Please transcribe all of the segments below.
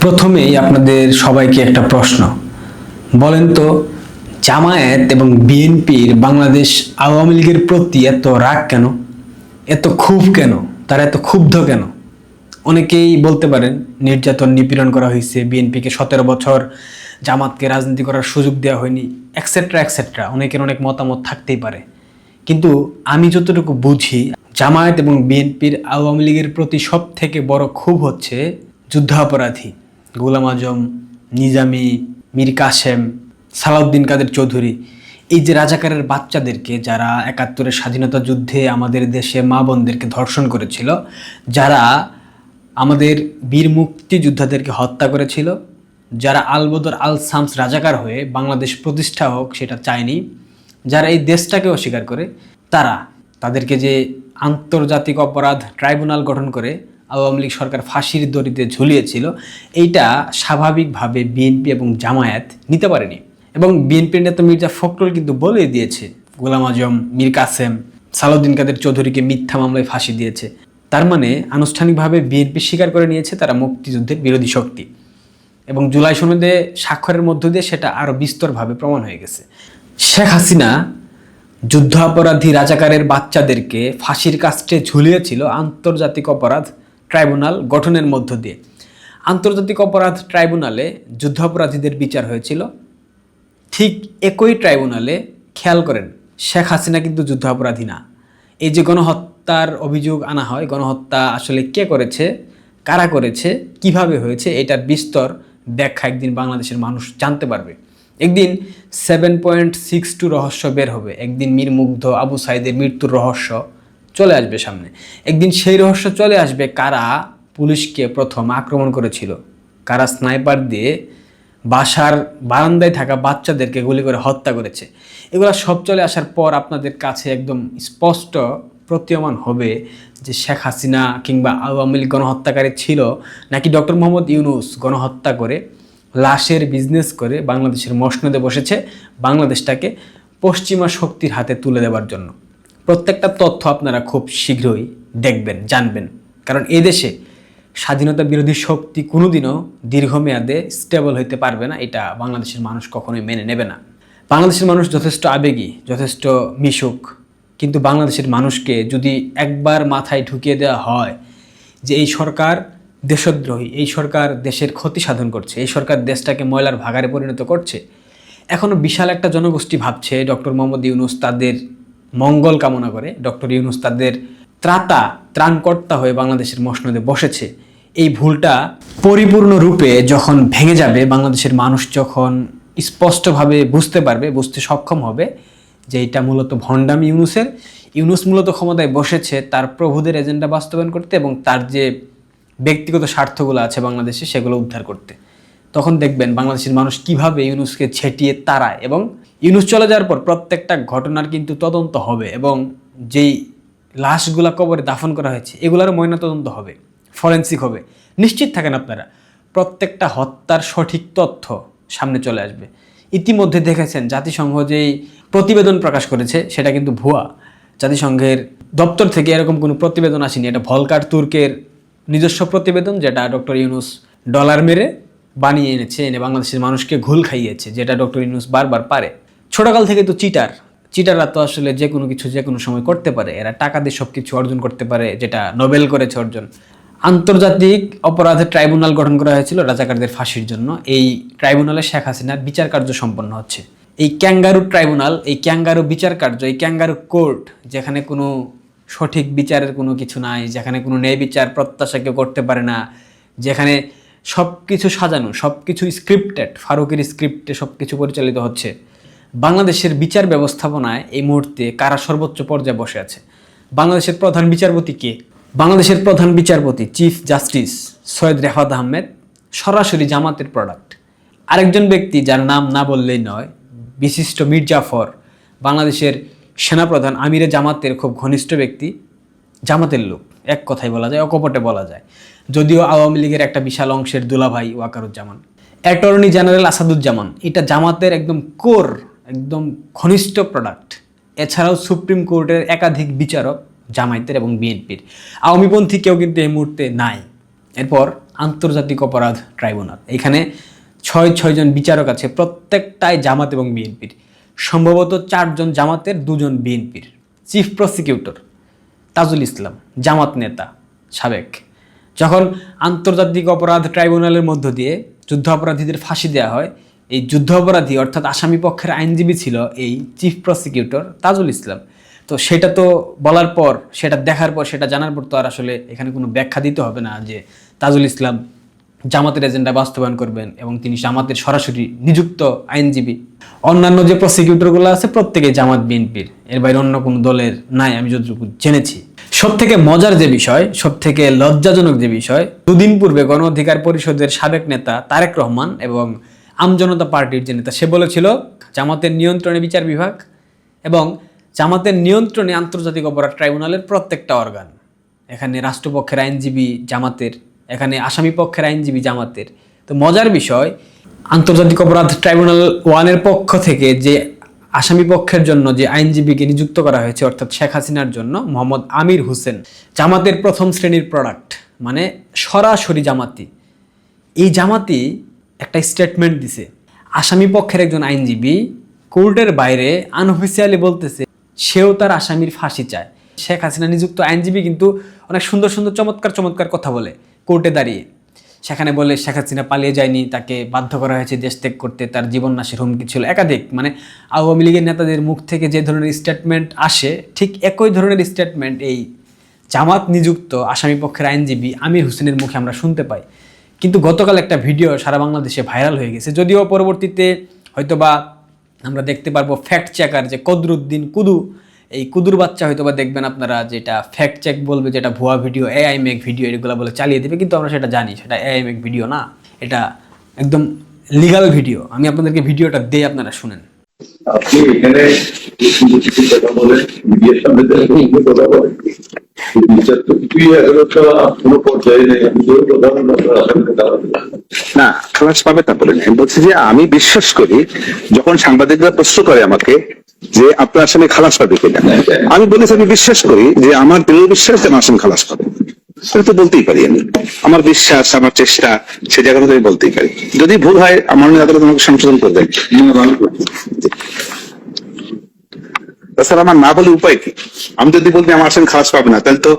প্রথমেই আপনাদের সবাইকে একটা প্রশ্ন। বলেন তো, জামায়াত এবং বিএনপির বাংলাদেশ আওয়ামী লীগের প্রতি এত রাগ কেন? এত ক্ষোভ কেন? তারা এত ক্ষুব্ধ কেন? অনেকেই বলতে পারেন, নির্যাতন নিপীড়ন করা হয়েছে, বিএনপিকে সতেরো বছর জামাতকে রাজনীতি করার সুযোগ দেওয়া হয়নি এক্সেট্রা এক্সেট্রা অনেকের অনেক মতামত থাকতেই পারে। কিন্তু আমি যতটুকু বুঝি, জামায়াত এবং বিএনপির আওয়ামী লীগের প্রতি সব থেকে বড় ক্ষোভ হচ্ছে যুদ্ধাপরাধী। গোলাম আজম, নিজামি, মীর কাসেম, সালাউদ্দিন কাদের চৌধুরী, এই যে রাজাকারের বাচ্চাদেরকে যারা একাত্তরের স্বাধীনতা যুদ্ধে আমাদের দেশে মা বোনদেরকে ধর্ষণ করেছিল, যারা আমাদের বীর মুক্তিযোদ্ধাদেরকে হত্যা করেছিল, যারা আলবদর আল সামস রাজাকার হয়ে বাংলাদেশ প্রতিষ্ঠা হোক সেটা চায়নি, যারা এই দেশটাকে অস্বীকার করে, তারা তাদেরকে যে আন্তর্জাতিক অপরাধ ট্রাইব্যুনাল গঠন করে আওয়ামী লীগ সরকার ফাঁসির দড়িতে ঝুলিয়েছিল, এইটা স্বাভাবিকভাবে বিএনপি এবং জামায়াত নিতে পারেনি। এবং বিএনপির নেতা মির্জা ফখরুল কিন্তু বলে দিয়েছে, গোলাম আজম, মীর কাসেম, সালাউদ্দিন কাদের চৌধুরীকে মিথ্যা মামলায় ফাঁসি দিয়েছে। তার মানে আনুষ্ঠানিকভাবে বিএনপি স্বীকার করে নিয়েছে তারা মুক্তিযুদ্ধের বিরোধী শক্তি। এবং জুলাই সনদে স্বাক্ষরের মধ্য দিয়ে সেটা আরও বিস্তরভাবে প্রমাণ হয়ে গেছে। শেখ হাসিনা যুদ্ধাপরাধী রাজাকারের বাচ্চাদেরকে ফাঁসির কাস্টে ঝুলিয়েছিল আন্তর্জাতিক অপরাধ ট্রাইব্যুনাল গঠনের মধ্য দিয়ে। আন্তর্জাতিক অপরাধ ট্রাইব্যুনালে যুদ্ধাপরাধীদের বিচার হয়েছিল। ঠিক একই ট্রাইব্যুনালে খেয়াল করেন, শেখ হাসিনা কিন্তু যুদ্ধাপরাধী না। এই যে গণহত্যার অভিযোগ আনা হয়, গণহত্যা আসলে কে করেছে, কারা করেছে, কীভাবে হয়েছে, এটার বিস্তর ব্যাখ্যা একদিন বাংলাদেশের মানুষ জানতে পারবে। একদিন সেভেন পয়েন্ট সিক্স টু রহস্য বের হবে। একদিন মীর মুগ্ধ আবু সাইদের মৃত্যুর রহস্য চলে আসবে সামনে। একদিন সেই রহস্য চলে আসবে কারা পুলিশকে প্রথম আক্রমণ করেছিল। কারা স্নাইপার দিয়ে বাসার বারান্দায় থাকা বাচ্চাদেরকে গুলি করে হত্যা করেছে। এগুলো সব চলে আসার পর আপনাদের কাছে একদম স্পষ্ট প্রতীয়মান হবে যে শেখ হাসিনা কিংবা আওয়ামী লীগ গণহত্যাকারী ছিল নাকি ডক্টর মোহাম্মদ ইউনুস গণহত্যা করে, লাশের বিজনেস করে বাংলাদেশের মসনদে বসেছে, বাংলাদেশটাকে পশ্চিমা শক্তির হাতে তুলে দেওয়ার জন্য। প্রত্যেকটা তথ্য আপনারা খুব শীঘ্রই দেখবেন, জানবেন। কারণ এদেশে স্বাধীনতা বিরোধী শক্তি কোনোদিনও দীর্ঘমেয়াদে স্টেবল হইতে পারবে না, এটা বাংলাদেশের মানুষ কখনোই মেনে নেবে না। বাংলাদেশের মানুষ যথেষ্ট আবেগী, যথেষ্ট মিশুক, কিন্তু বাংলাদেশের মানুষকে যদি একবার মাথায় ঢুকিয়ে দেওয়া হয় যে এই সরকার দেশদ্রোহী, এই সরকার দেশের ক্ষতি সাধন করছে, এই সরকার দেশটাকে ময়লার ভাগারে পরিণত করছে এখনও বিশাল একটা জনগোষ্ঠী ভাবছে ডক্টর মোহাম্মদ ইউনুস তাদের মঙ্গল কামনা করে ডক্টর ইউনুস তাদের ত্রাতা, ত্রাণকর্তা হয়ে বাংলাদেশের মসনদে বসেছে। এই ভুলটা পরিপূর্ণ রূপে যখন ভেঙে যাবে, বাংলাদেশের মানুষ যখন স্পষ্টভাবে বুঝতে পারবে, বুঝতে সক্ষম হবে যে এটা মূলত ভণ্ডামি ইউনুসের। ইউনুস মূলত ক্ষমতায় বসেছে তার প্রভুদের এজেন্ডা বাস্তবায়ন করতে এবং তার যে ব্যক্তিগত স্বার্থগুলো আছে বাংলাদেশে সেগুলো উদ্ধার করতে। তখন দেখবেন বাংলাদেশের মানুষ কীভাবে ইউনুসকে ছেটিয়ে তাড়ায় এবং ইউনুস চলে যাওয়ার পর প্রত্যেকটা ঘটনার কিন্তু তদন্ত হবে এবং যেই লাশগুলা কবরে দাফন করা হয়েছে, এগুলারও ময়নাতদন্ত হবে, ফরেন্সিক হবে। নিশ্চিত থাকেন আপনারা, প্রত্যেকটা হত্যার সঠিক তথ্য সামনে চলে আসবে। ইতিমধ্যে দেখেছেন জাতিসংঘ যেই প্রতিবেদন প্রকাশ করেছে, সেটা কিন্তু ভুয়া। জাতিসংঘের দপ্তর থেকে এরকম কোনো প্রতিবেদন আসেনি। এটা ভলকার তুর্কের নিজস্ব প্রতিবেদন, যেটা ডক্টর ইউনুস ডলার মেরে বানিয়ে এনেছে, এনে বাংলাদেশের মানুষকে ঘুল খাইয়েছে, যেটা ডক্টর ইউনুস বারবার পারে। ছোটকাল থেকে তো চিটার চিটাররা তো আসলে যে কোনো কিছু, যে কোনো সময় করতে পারে। এরা টাকা দিয়ে সব কিছু অর্জন করতে পারে, যেটা নোবেল করেছে অর্জন। আন্তর্জাতিক অপরাধের ট্রাইব্যুনাল গঠন করা হয়েছিল রাজাকারদের ফাঁসির জন্য। এই ট্রাইব্যুনালে শেখ হাসিনার বিচার কার্য সম্পন্ন হচ্ছে। এই ক্যাঙ্গারু ট্রাইব্যুনাল, এই ক্যাঙ্গারু বিচার কার্য, এই ক্যাঙ্গারু কোর্ট, যেখানে কোনো সঠিক বিচারের কোনো কিছু নাই, যেখানে কোনো ন্যায় বিচার প্রত্যাশা কেউ করতে পারে না, যেখানে সব কিছু সাজানো সব কিছু স্ক্রিপ্টেড ফারুকের স্ক্রিপ্টে সব কিছু পরিচালিত হচ্ছে। বাংলাদেশের বিচার ব্যবস্থাপনায় এই মুহূর্তে কারা সর্বোচ্চ পর্যায়ে বসে আছে? বাংলাদেশের প্রধান বিচারপতি কে? বাংলাদেশের প্রধান বিচারপতি চিফ জাস্টিস সৈয়দ রেফাত আহমেদ, সরাসরি জামাতের প্রোডাক্ট আরেকজন ব্যক্তি যার নাম না বললেই নয়, বিশিষ্ট মীর জাফর বাংলাদেশের সেনাপ্রধান আমিরে জামাতের খুব ঘনিষ্ঠ ব্যক্তি, জামাতের লোক। এক কথাই বলা যায়, অকপটে বলা যায়। যদিও আওয়ামী লীগের একটা বিশাল অংশের দুলাভাই ওয়াকারুজ্জামান। অ্যাটর্নি জেনারেল আসাদুজ্জামান, এটা জামাতের একদম কোর একদম ঘনিষ্ঠ প্রোডাক্ট এছাড়াও সুপ্রিম কোর্টের একাধিক বিচারক, জামায়াতের এবং বিএনপির। আওয়ামীপন্থী কেউ কিন্তু এই মুহূর্তে নাই। এরপর আন্তর্জাতিক অপরাধ ট্রাইব্যুনাল। এখানে ছয় ছয়জন বিচারক আছে, প্রত্যেকটাই জামাত এবং বিএনপির। সম্ভবত চারজন জামাতের, দুজন বিএনপির। চিফ প্রসিকিউটর তাজুল ইসলাম, জামাত নেতা, সাবেক। যখন আন্তর্জাতিক অপরাধ ট্রাইব্যুনালের মধ্য দিয়ে যুদ্ধ অপরাধীদের ফাঁসি দেওয়া হয় এই যুদ্ধ অপরাধী অর্থাৎ আসামি পক্ষের আইনজীবী ছিল এই চিফ প্রসিকিউটর তাজুল ইসলাম। তো সেটা তো বলার পর, সেটা দেখার পর, সেটা জানার পর তো আর আসলে এখানে কোনো ব্যাখ্যা দিতে হবে না যে তাজুল ইসলাম জামাতের এজেন্ডা বাস্তবায়ন করবেন এবং তিনি জামাতের সরাসরি নিযুক্ত আইনজীবী। অন্যান্য যে প্রসিকিউটরগুলো আছে প্রত্যেকে জামাত বিএনপির। এর বাইরে অন্য কোনো দলের নাই, আমি যতটুকু জেনেছি। সব থেকে মজার যে বিষয় সব থেকে লজ্জাজনক যে বিষয়, দুদিন পূর্বে গণ অধিকার পরিষদের সাবেক নেতা তারেক রহমান এবং আমজনতা পার্টির যে নেতা, সে বলেছিল, জামাতের নিয়ন্ত্রণে বিচার বিভাগ এবং জামাতের নিয়ন্ত্রণে আন্তর্জাতিক অপরাধ ট্রাইব্যুনালের প্রত্যেকটা অর্গান। এখানে রাষ্ট্রপক্ষের আইনজীবী জামাতের, এখানে আসামি পক্ষের আইনজীবী জামাতের। তো মজার বিষয়, আন্তর্জাতিক অপরাধ ট্রাইব্যুনাল ওয়ানের পক্ষ থেকে যে আসামি পক্ষের জন্য যে আইনজীবীকে নিযুক্ত করা হয়েছে, অর্থাৎ শেখ হাসিনার জন্য মোহাম্মদ আমির হোসেন, জামাতের প্রথম শ্রেণির প্রোডাক্ট মানে সরাসরি জামাতি। এই জামাতি একটা স্টেটমেন্ট দিছে। আসামি পক্ষের একজন আইনজীবী কোর্টের বাইরে আনঅফিসিয়ালি বলতেছে, সেও তার আসামির ফাঁসি চায়। শেখ হাসিনা নিযুক্ত আইনজীবী কিন্তু অনেক সুন্দর সুন্দর চমৎকার চমৎকার কথা বলে কোর্টে দাঁড়িয়ে। সেখানে বলে, শেখ হাসিনা পালিয়ে যায়নি, তাকে বাধ্য করা হয়েছে দেশ ত্যাগ করতে, তার জীবন নাশের হুমকি ছিল একাধিক। মানে আওয়ামী লীগের নেতাদের মুখ থেকে যে ধরনের স্টেটমেন্ট আসে, ঠিক একই ধরনের স্টেটমেন্ট এই জামাত নিযুক্ত আসামি পক্ষের আইনজীবী আমির হোসেনের মুখে আমরা শুনতে পাই। কিন্তু গতকাল একটা ভিডিও সারা বাংলাদেশে ভাইরাল হয়ে গেছে। যদিও পরবর্তীতে হয়তোবা আমরা দেখতে পারব ফ্যাক্ট চেকার যে কদরুদ্দিন কুদু, এই কুদুর বাচ্চা হয়তো বা দেখবেন আপনারা যেটা ফ্যাক্ট চেক বলবে, যেটা ভুয়া ভিডিও এআই মেক ভিডিও এগুলো বলে চালিয়ে দেবে। কিন্তু আমরা সেটা জানি, সেটা এআই মেক ভিডিও না, এটা একদম লিগাল ভিডিও আমি আপনাদেরকে ভিডিওটা দিয়ে আপনারা শুনেন। আপনি এখানে মিডিয়ার সামনে কথা বলেন। আমি না আমি বলছি যে আমি বিশ্বাস করি, যখন সাংবাদিকরা প্রশ্ন করে আমাকে যে আপনার আসামি খালাস পাবে কিনা, আমি বলেছি আমি বিশ্বাস করি যে আমার দৃঢ় বিশ্বাস যে আমার আসামি খালাস পাবে। সেটা তো বলতেই পারি আমি। আমার বিশ্বাস আমার চেষ্টা সে জায়গা আমি বলতেই পারি। যদি ভুল হয় আমার আদালত আমাকে সংশোধন করে দেয় তাছাড়া আমার না বলে উপায় কি? আমি যদি বলতে আমার আসামি খালাস পাবে না তাহলে তো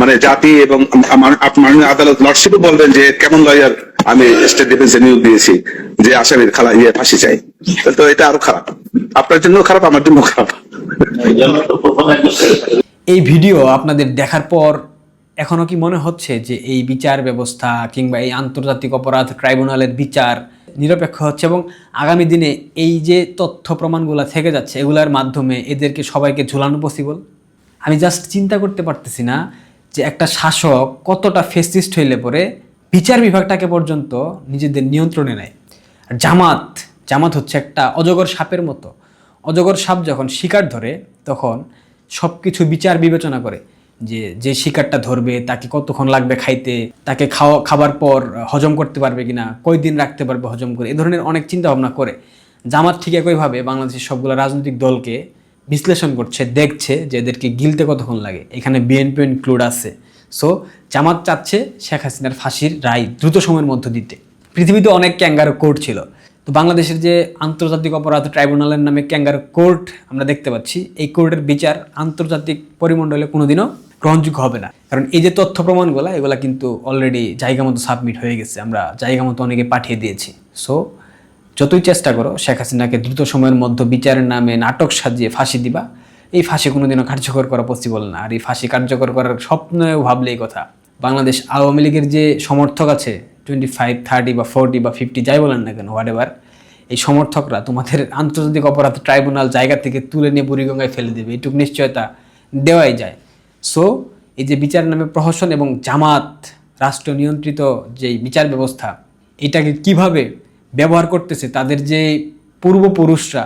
মানে জাতি এবং আমার মাননীয় আদালত লর্ডশিপও বলবেন যে কেমন লয়ার আমি স্টেট ডিফেন্সে নিয়োগ দিয়েছি যে আসামির খালা ইয়ে ফাঁসি চাই। তাহলে তো এটা আরও খারাপ। আপনার জন্য খারাপ আমার জন্য খারাপ এই ভিডিও আপনাদের দেখার পর এখনও কি মনে হচ্ছে যে এই বিচার ব্যবস্থা কিংবা এই আন্তর্জাতিক অপরাধ ট্রাইব্যুনালের বিচার নিরপেক্ষ হচ্ছে এবং আগামী দিনে এই যে তথ্য প্রমাণগুলো থেকে যাচ্ছে, এগুলোর মাধ্যমে এদেরকে সবাইকে ঝুলানো পসিবল আমি জাস্ট চিন্তা করতে পারতেছি না যে একটা শাসক কতটা ফেসিস্ট হইলে পরে বিচার বিভাগটাকে পর্যন্ত নিজেদের নিয়ন্ত্রণে নেয়। আর জামাত জামাত হচ্ছে একটা অজগর সাপের মতো। অজগর সাপ যখন শিকার ধরে, তখন সব কিছু বিচার বিবেচনা করে। যে যে শিকারটা ধরবে, তাকে কতক্ষণ লাগবে খাইতে, তাকে খাওয়া, খাবার পর হজম করতে পারবে কিনা, কয়দিন রাখতে পারবে হজম করে, এ ধরনের অনেক চিন্তা ভাবনা করে। জামাত ঠিক একইভাবে বাংলাদেশের সবগুলো রাজনৈতিক দলকে বিশ্লেষণ করছে, দেখছে যে এদেরকে গিলতে কতক্ষণ লাগে। এখানে বিএনপি ইনক্লুড আছে। সো জামাত চাচ্ছে শেখ হাসিনার ফাঁসির রায় দ্রুত সময়ের মধ্যে দিতে। পৃথিবীতে অনেক ক্যাঙ্গারো কোর্ট ছিল। তো বাংলাদেশের যে আন্তর্জাতিক অপরাধ ট্রাইব্যুনালের নামে ক্যাঙ্গারো কোর্ট আমরা দেখতে পাচ্ছি। এই কোর্টের বিচার আন্তর্জাতিক পরিমণ্ডলে কোনোদিনও গ্রহণযোগ্য হবে না। কারণ এই যে তথ্য প্রমাণগুলো, এগুলো কিন্তু অলরেডি জায়গা মতো সাবমিট হয়ে গেছে। আমরা জায়গা মতো অনেকে পাঠিয়ে দিয়েছি। সো যতই চেষ্টা করো, শেখ হাসিনাকে দ্রুত সময়ের মধ্যে বিচারের নামে নাটক সাজিয়ে ফাঁসি দিবা, এই ফাঁসি কোনোদিনও কার্যকর করা পসিবল না। আর এই ফাঁসি কার্যকর করার স্বপ্নেও ভাবলে এই কথা। বাংলাদেশ আওয়ামী লীগের যে সমর্থক আছে টোয়েন্টি ফাইভ থার্টি বা ফোরটি বা ফিফটি যাই বলেন না কেন হোয়াট এভার এই সমর্থকরা তোমাদের আন্তর্জাতিক অপরাধ ট্রাইব্যুনাল জায়গা থেকে তুলে নিয়ে বুড়িগঙ্গায় ফেলে দেবে। এইটুকু নিশ্চয়তা দেওয়াই যায়। সো এই যে বিচার নামে প্রহসন এবং জামাত রাষ্ট্র নিয়ন্ত্রিত যে বিচার ব্যবস্থা, এটাকে কীভাবে ব্যবহার করতেছে, তাদের যে পূর্বপুরুষরা,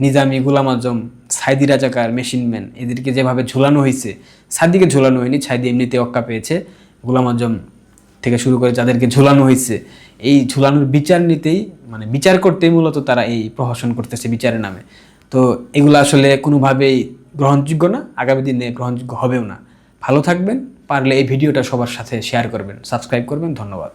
নিজামি গুলাম আজম, সাইদি রাজাকার মেশিনম্যান এদেরকে যেভাবে ঝুলানো হয়েছে সাইদিকে ঝুলানো হয়নি, সাইদি এমনিতে অক্কা পেয়েছে, গুলাম আজম থেকে শুরু করে যাদেরকে ঝুলানো হয়েছে এই ঝুলানোর বিচার নিতেই মানে বিচার করতেই মূলত তারা এই প্রহসন করতেছে বিচারের নামে। তো এগুলো আসলে কোনোভাবেই গ্রহণযোগ্য না, আগামী দিনে গ্রহণযোগ্য হবেও না। ভালো থাকবেন, পারলে এই ভিডিওটা সবার সাথে শেয়ার করবেন সাবস্ক্রাইব করবেন, ধন্যবাদ।